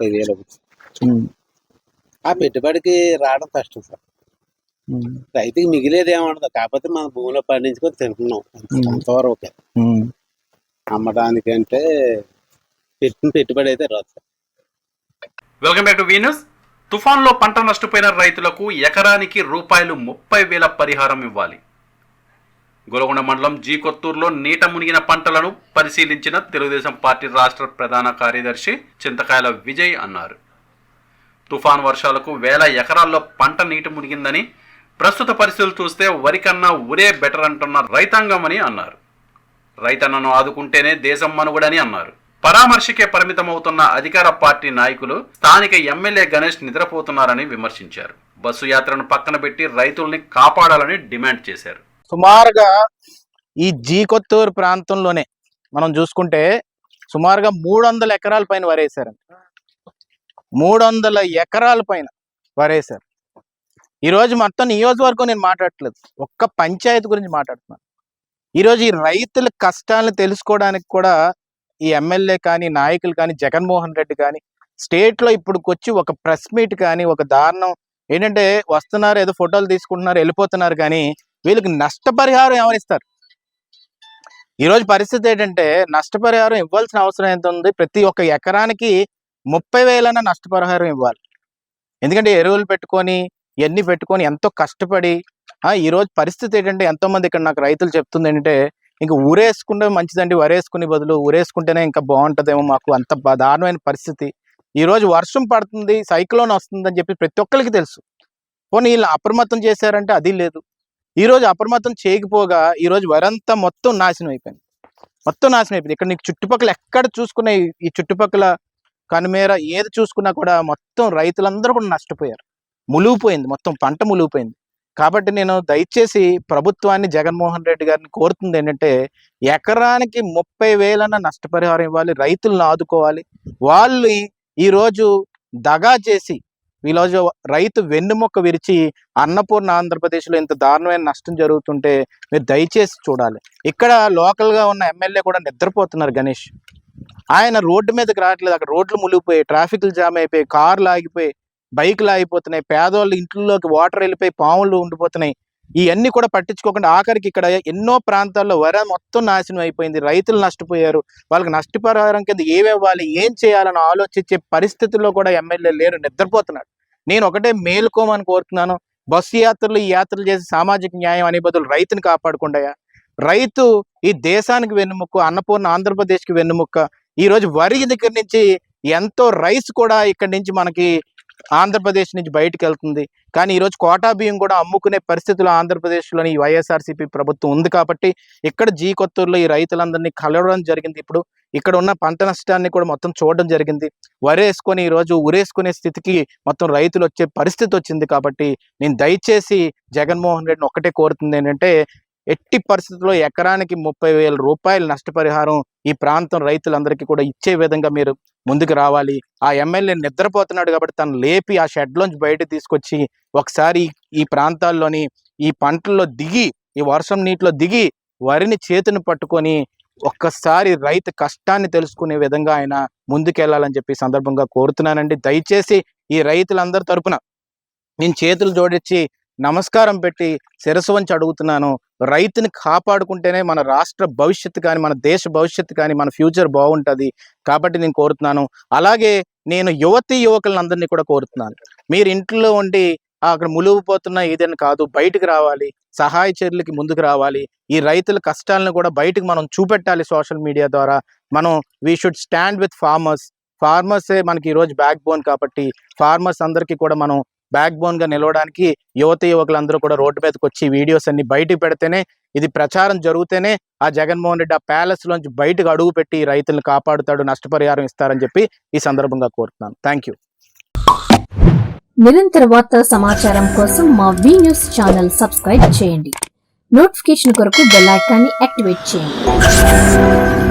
నలభై వేలు అవుతుంది ఆ పెట్టుబడికి రావడం కష్టం సార్. రైతుకి మిగిలేది ఏముండదు. కాకపోతే మన భూమిలో పండించుకొని తింటున్నాం. అంతవరకు అమ్మడానికంటే పెట్టిన పెట్టుబడి అయితే రాదు sir. Welcome back to Venus తుఫాన్లో పంట నష్టపోయిన రైతులకు ఎకరానికి రూపాయలు ముప్పై వేల పరిహారం ఇవ్వాలి. గొలగొండ మండలం జీ కొత్తూరులో నీట మునిగిన పంటలను పరిశీలించిన తెలుగుదేశం పార్టీ రాష్ట్ర ప్రధాన కార్యదర్శి చింతకాయల విజయ్ అన్నారు. తుఫాన్ వర్షాలకు వేల ఎకరాల్లో పంట నీట మునిగిందని ప్రస్తుత పరిస్థితులు చూస్తే వరి కన్నా ఉరే బెటర్ అంటున్న రైతాంగమని అన్నారు. రైతన్నను ఆదుకుంటేనే దేశం మనుగుడని అన్నారు. పరామర్శకే పరిమితమవుతున్న అధికార పార్టీ నాయకులు స్థానిక ఎమ్మెల్యే గణేష్ నిద్రపోతున్నారని విమర్శించారు. బస్సు యాత్రను పక్కన పెట్టి రైతుల్ని కాపాడాలని డిమాండ్ చేశారు. సుమారుగా ఈ జీ కొత్తూరు ప్రాంతంలోనే మనం చూసుకుంటే సుమారుగా మూడు వందల ఎకరాల పైన వరేసారండి. మూడు వందల ఎకరాల పైన వరేశారు ఈరోజు మొత్తం నియోజకవర్గం నేను మాట్లాడట్లేదు. ఒక్క పంచాయతీ గురించి మాట్లాడుతున్నాను. ఈరోజు ఈ రైతుల కష్టాలను తెలుసుకోవడానికి కూడా ఈ ఎమ్మెల్యే కానీ నాయకులు కానీ జగన్మోహన్ రెడ్డి కానీ స్టేట్లో ఇప్పుడుకొచ్చి ఒక ప్రెస్ మీట్ కానీ ఒక దారుణం ఏంటంటే వస్తున్నారు ఏదో ఫోటోలు తీసుకుంటున్నారు వెళ్ళిపోతున్నారు కానీ వీళ్ళకి నష్టపరిహారం ఎవరిస్తారు? ఈరోజు పరిస్థితి ఏంటంటే నష్టపరిహారం ఇవ్వాల్సిన అవసరం ఎంత ఉంది? ప్రతి ఒక్క ఎకరానికి ముప్పై వేలన్న నష్టపరిహారం ఇవ్వాలి. ఎందుకంటే ఎరువులు పెట్టుకొని ఇవన్నీ పెట్టుకొని ఎంతో కష్టపడి ఆ, ఈ రోజు పరిస్థితి ఏంటంటే ఎంతో మంది ఇక్కడ నాకు రైతులు చెప్తుంది ఏంటంటే ఇంక ఊరేసుకుంటే మంచిదండి వరేసుకునే బదులు ఊరేసుకుంటేనే ఇంకా బాగుంటుందేమో మాకు అంత దారుణమైన పరిస్థితి. ఈ రోజు వర్షం పడుతుంది సైక్లోన్ వస్తుందని చెప్పి ప్రతి ఒక్కరికి తెలుసు. పోనీ వీళ్ళు అప్రమత్తం చేశారంటే అది లేదు. ఈరోజు అప్రమత్తం చేయకపోగా ఈరోజు వరంతా మొత్తం నాశనం అయిపోయింది. మొత్తం నాశనం అయిపోయింది. ఇక్కడ నీకు చుట్టుపక్కల ఎక్కడ చూసుకున్న ఈ- చుట్టుపక్కల కనుమేర ఏది చూసుకున్నా కూడా మొత్తం రైతులందరూ కూడా నష్టపోయారు. ములిగిపోయింది మొత్తం పంట ములిగిపోయింది కాబట్టి నేను దయచేసి ప్రభుత్వాన్ని జగన్మోహన్ రెడ్డి గారిని కోరుతుంది ఏంటంటే ఎకరానికి ముప్పై వేలన్న నష్టపరిహారం ఇవ్వాలి. రైతులను ఆదుకోవాలి. వాళ్ళు ఈరోజు దగా చేసి ఈరోజు రైతు వెన్నుమొక్క విరిచి అన్నపూర్ణ ఆంధ్రప్రదేశ్లో ఇంత దారుణమైన నష్టం జరుగుతుంటే మీరు దయచేసి చూడాలి. ఇక్కడ లోకల్గా ఉన్న ఎమ్మెల్యే కూడా నిద్రపోతున్నారు గణేష్. ఆయన రోడ్డు మీదకి రావట్లేదు. అక్కడ రోడ్లు మునిగిపోయి ట్రాఫిక్లు జామ్ అయిపోయి కార్లు ఆగిపోయి బైక్లు ఆగిపోతున్నాయి. పేదవాళ్ళు ఇంట్లోకి వాటర్ వెళ్ళిపోయి పాములు ఉండిపోతున్నాయి. ఇవన్నీ కూడా పట్టించుకోకుండా ఆఖరికి ఇక్కడ ఎన్నో ప్రాంతాల్లో వర మొత్తం నాశనం అయిపోయింది. రైతులు నష్టపోయారు. వాళ్ళకి నష్టపరిహారం కింద ఏమి ఇవ్వాలి ఏం చేయాలని ఆలోచించే పరిస్థితుల్లో కూడా ఎమ్మెల్యే లేరు నిద్రపోతున్నాడు. నేను ఒకటే మేలుకోమని కోరుతున్నాను. బస్సు యాత్రలు ఈ యాత్రలు చేసి సామాజిక న్యాయం అనే బదులు రైతుని కాపాడుకుంటాయా రైతు ఈ దేశానికి వెన్నుముక్క అన్నపూర్ణ ఆంధ్రప్రదేశ్కి వెన్నుముక్క. ఈరోజు వరి దగ్గర నుంచి ఎంతో రైస్ కూడా ఇక్కడి నుంచి మనకి ఆంధ్రప్రదేశ్ నుంచి బయటకు వెళ్తుంది. కానీ ఈరోజు కోటా బియ్యం కూడా అమ్ముకునే పరిస్థితులు ఆంధ్రప్రదేశ్లోని వైఎస్ఆర్సీపీ ప్రభుత్వం ఉంది కాబట్టి ఇక్కడ జీ కొత్తూరులో ఈ రైతులందరినీ కలవడం జరిగింది. ఇప్పుడు ఇక్కడ ఉన్న పంట నష్టాన్ని కూడా మొత్తం చూడడం జరిగింది. వరేసుకొని ఈరోజు ఉరేసుకునే స్థితికి మొత్తం రైతులు వచ్చే పరిస్థితి వచ్చింది కాబట్టి నేను దయచేసి జగన్మోహన్ రెడ్డిని ఒకటే కోరుతుంది ఏంటంటే ఎట్టి పరిస్థితుల్లో ఎకరానికి ముప్పై వేల రూపాయల నష్టపరిహారం ఈ ప్రాంతం రైతులందరికీ కూడా ఇచ్చే విధంగా మీరు ముందుకు రావాలి. ఆ ఎమ్మెల్యే నిద్రపోతున్నాడు కాబట్టి తను లేపి ఆ షెడ్లోంచి బయట తీసుకొచ్చి ఒకసారి ఈ- ప్రాంతాల్లోని ఈ పంటల్లో దిగి ఈ వర్షం నీటిలో దిగి వరిని చేతిని పట్టుకొని ఒక్కసారి రైతు కష్టాన్ని తెలుసుకునే విధంగా ఆయన ముందుకెళ్ళాలని చెప్పి సందర్భంగా కోరుతున్నానండి. దయచేసి ఈ రైతులందరి తరపున నేను చేతులు జోడించి నమస్కారం పెట్టి శిరసు వంచి అడుగుతున్నాను. రైతుని కాపాడుకుంటేనే మన రాష్ట్ర భవిష్యత్తు కానీ మన దేశ భవిష్యత్తు కానీ మన ఫ్యూచర్ బాగుంటుంది కాబట్టి నేను కోరుతున్నాను. అలాగే నేను యువతి యువకులందరినీ కూడా కోరుతున్నాను. మీరు ఇంట్లో ఉండి అక్కడ ములుగుపోతున్న ఏదైనా కాదు బయటకు రావాలి సహాయ చర్యలకి ముందుకు రావాలి. ఈ రైతుల కష్టాలను కూడా బయటకు మనం చూపెట్టాలి సోషల్ మీడియా ద్వారా. మనం we should stand with farmers ఫార్మర్సే మనకి ఈరోజు బ్యాక్ బోన్ కాబట్టి ఫార్మర్స్ అందరికీ కూడా మనం బ్యాక్ బోన్గా నిలవడానికి యువత యువకులందరూ కూడా రోడ్డు మీదకి వచ్చి వీడియోస్ అన్ని బయటకు పెడితేనే ఇది ప్రచారం జరిగితేనే ఆ జగన్మోహన్ రెడ్డి ఆ ప్యాలెస్ లోంచి బయటకు అడుగు పెట్టి రైతులను కాపాడుతాడు నష్టపరిహారం ఇస్తారని చెప్పి ఈ సందర్భంగా కోరుతున్నాను. థ్యాంక్ యూ నిరంతర వార్తా సమాచారం కోసం మా వి న్యూస్ ఛానల్ సబ్స్క్రైబ్ చేయండి. నోటిఫికేషన్ కొరకు బెల్ ఐకాన్ని యాక్టివేట్ చేయండి.